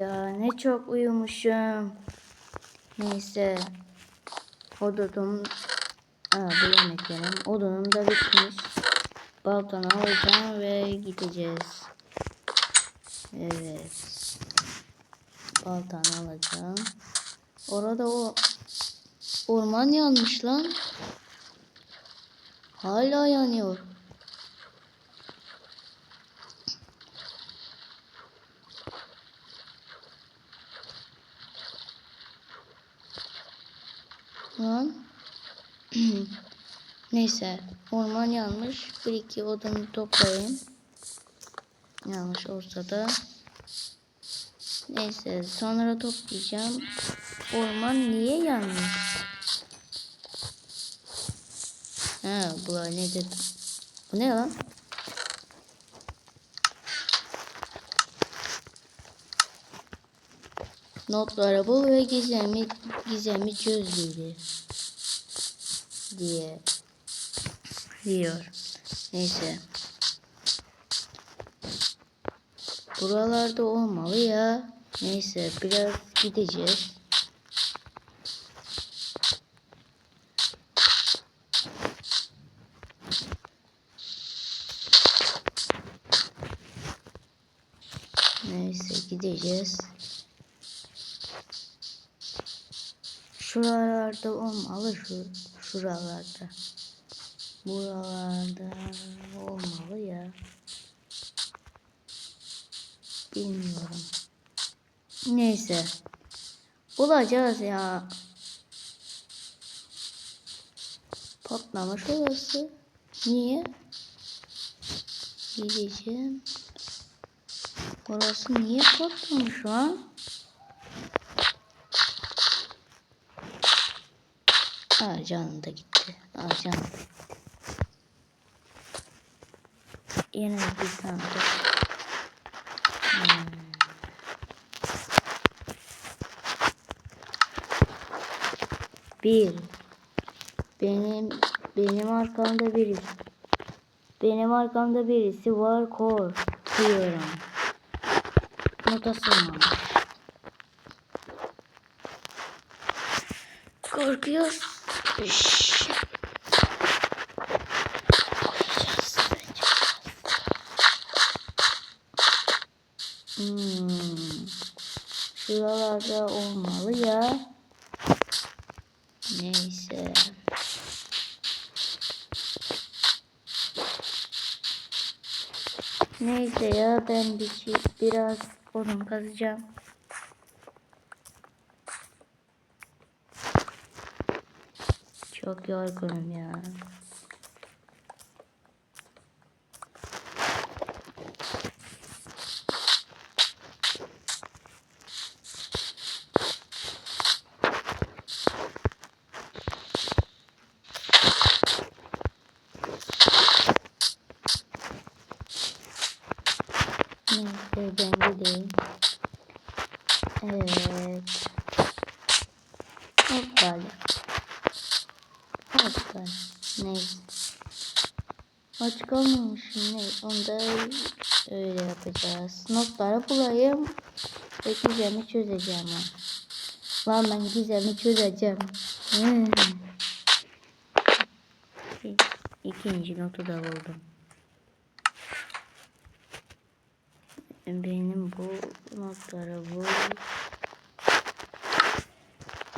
Ya ne çok uyumuşum. Neyse. Odunum Aa, bu yemek yerim. Odunum da bitmiş. Baltanı alacağım ve gideceğiz. Evet. Baltanı alacağım. Orada o orman yanmış lan. Hala yanıyor. Lan. Neyse. Orman yanmış. Bir iki odunu toplayayım. Yanlış olsa da. Neyse. Sonra toplayacağım. Orman niye yanmış? Ha bu ne dedi? Bu ne lan? Notlara bul ve gizemi gizemi çöz. Diye diyor. Neyse. Buralarda olmalı ya. Neyse biraz gideceğiz. Neyse gideceğiz. Şuralarda olmalı şu şuralarda. Buralarda olmalı ya. Bilmiyorum. Neyse. Bulacağız ya. Patlamış orası. Niye? Gideceğim. Orası niye patlamış lan? Aa canım da gitti. Aa canım da gitti. Yine bir tane de. Hmm. Bir. Benim benim arkamda birisi. Benim arkamda birisi var korkuyorum. Notasını Korkuyoruz. Şşş. Şuralarda olmalı ya. Neyse. Neyse ya ben bir şey, biraz odun kazacağım. Çok yorgunum ya. Ben gideyim. Evet. Hoppala. Hoppala. Neyse. Aç kalmamışım. Ne? Onu da öyle yapacağız. Notları bulayım. Ve gizemi çözeceğim. Lan ben gizemi çözeceğim. Hmm. İkinci notu da buldum. Benim bu notları bu.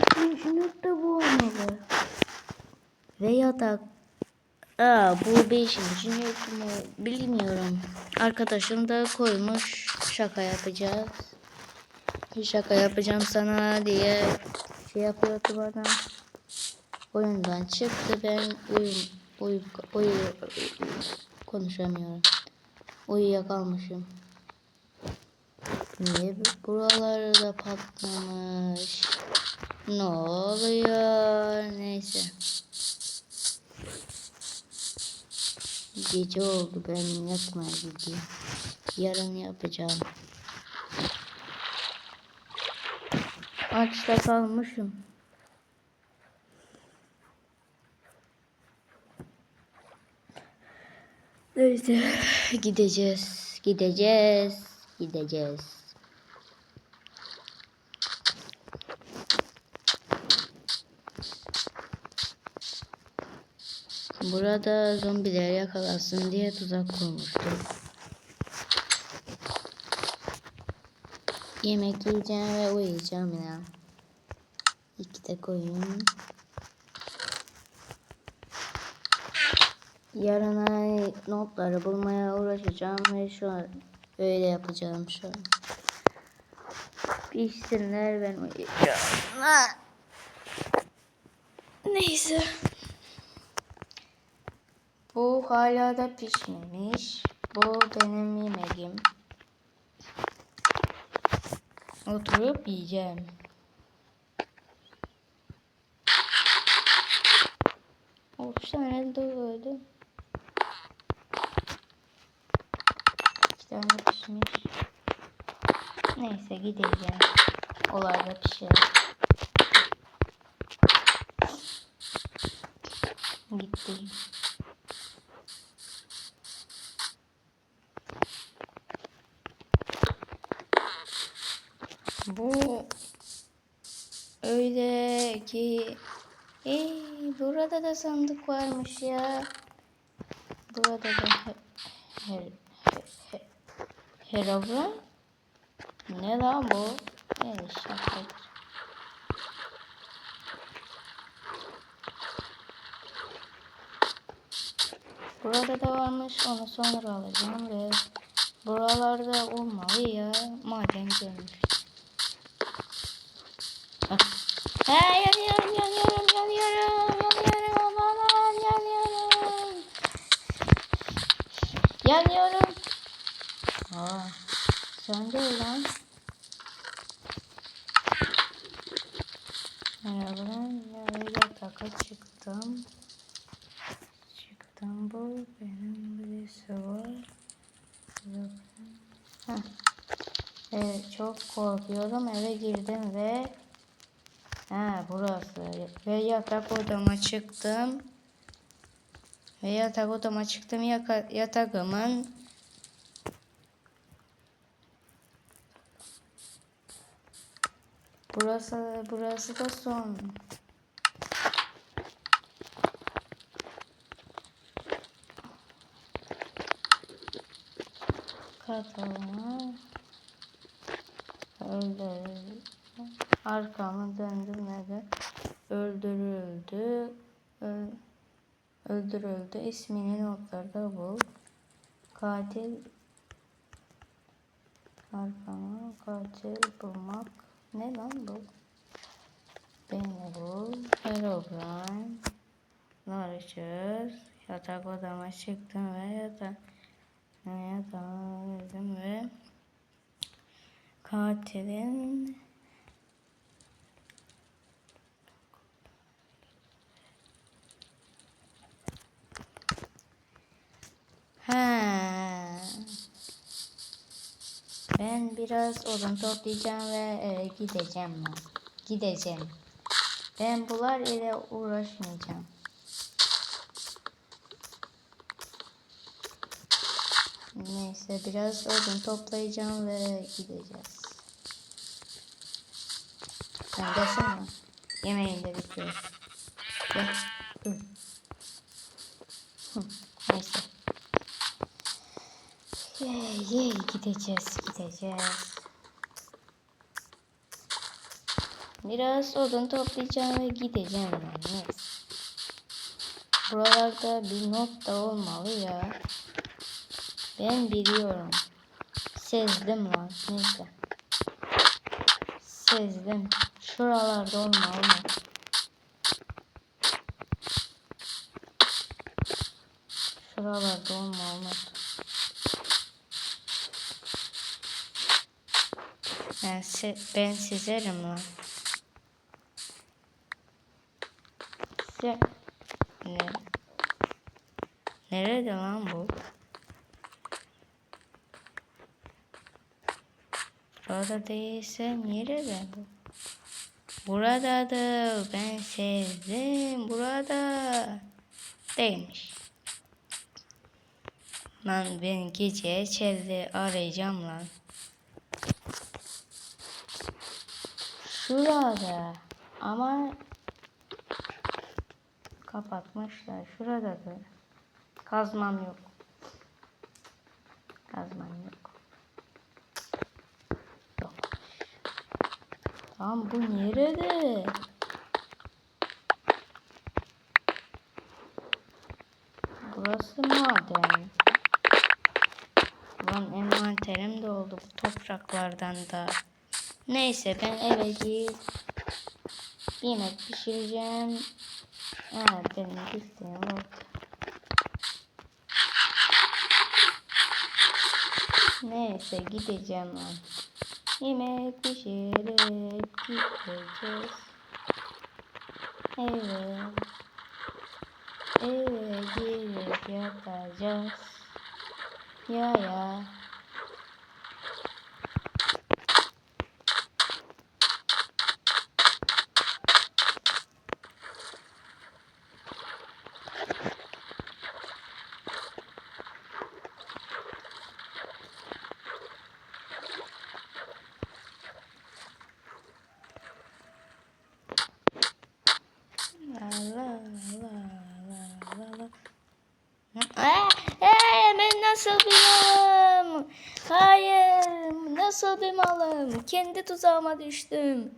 İkinci not da bu olmalı. Ve yatak. Aa, bu beşinci not mu? Bilmiyorum. Arkadaşım da koymuş. Şaka yapacağız. Bir şaka yapacağım sana diye şey yapıyordu bana. Oyundan çıktı. Ben uyum, uyu, uyu, konuşamıyorum. Uyuyakalmışım. Niye buraları da patlamış? Ne oluyor? Neyse. Gece oldu ben yatmaya gideyim. Yarın yapacağım. Açta kalmışım. Neyse gideceğiz. Gideceğiz. Gideceğiz. Burada zombiler yakalasın diye tuzak kurmuştum. Yemek yiyeceğim ve uyuyacağım ya. İki de koyun. Yarına notları bulmaya uğraşacağım ve şu an öyle yapacağım şu an. Pişsinler ben uyuyacağım. Neyse. Bu hala da pişmemiş. Bu benim yemeğim. Oturup yiyeceğim. Üç tane de öldü. İki tane pişmiş. Neyse gideceğim. Olay da pişer. Gitti. Bu öyle ki Ey, burada da sandık varmış ya. Burada da her, her, her, Herobrine? Ne lan bu? Ne şakadır. Burada da varmış onu sonra alacağım ve buralarda olmalı ya maden görmüş. Ah. Ha, yanıyorum yanıyorum yanıyorum yanıyorum aman yanıyorum. Yanıyorum. Aa, söndü lan. Merhaba, nereye taka çıktım. Çıktım bu, benim birisi var. Heh. Evet, çok korkuyorum. Eve girdim ve Ha burası. Ve yatak odama çıktım. Ve yatak odama çıktım. Yaka, yatağımın Burası burası da son. Katalım. Öldürdüm. Arkamı döndüm öldürüldü. Öl, öldürüldü. İsmini notlarda bul. Katil Arkamı katil bulmak. Ne lan bu? Beni bul. Herobrine. Norris. Yatak odama çıktım ve yatak yatağa girdim ve katilin Ha. Ben biraz odun toplayacağım ve eve gideceğim ben. Gideceğim. Ben bunlar ile uğraşmayacağım. Neyse biraz odun toplayacağım ve gideceğiz. Sen gelsene. Yemeğin de bitiyor. Gel. Yey gideceğiz gideceğiz. Biraz odun toplayacağım ve gideceğim ben. Neyse. Buralarda bir not da olmalı ya. Ben biliyorum. Sezdim lan. Neyse. Sezdim. Şuralarda olmalı mı? Şuralarda olmalı mı? Ben, se ben sizerim lan. Size... Ne? Nerede lan bu? Burada değilse nerede bu? Burada da ben sevdim. Burada değilmiş. Lan ben gece içeride arayacağım lan. Şurada ama kapatmışlar. Şurada da kazmam yok. Kazmam yok. Yok. Lan bu nerede? Burası maden. Lan envanterim de oldu bu topraklardan da. Neyse ben eve gidip yemek pişireceğim. Ha benim isteğim oldu. Neyse gideceğim ben. Yemek pişirip gideceğiz. Evet. Eve girip yatacağız. Ya ya. Nasıl bir malım? Hayır, nasıl bir malım? Kendi tuzağıma düştüm.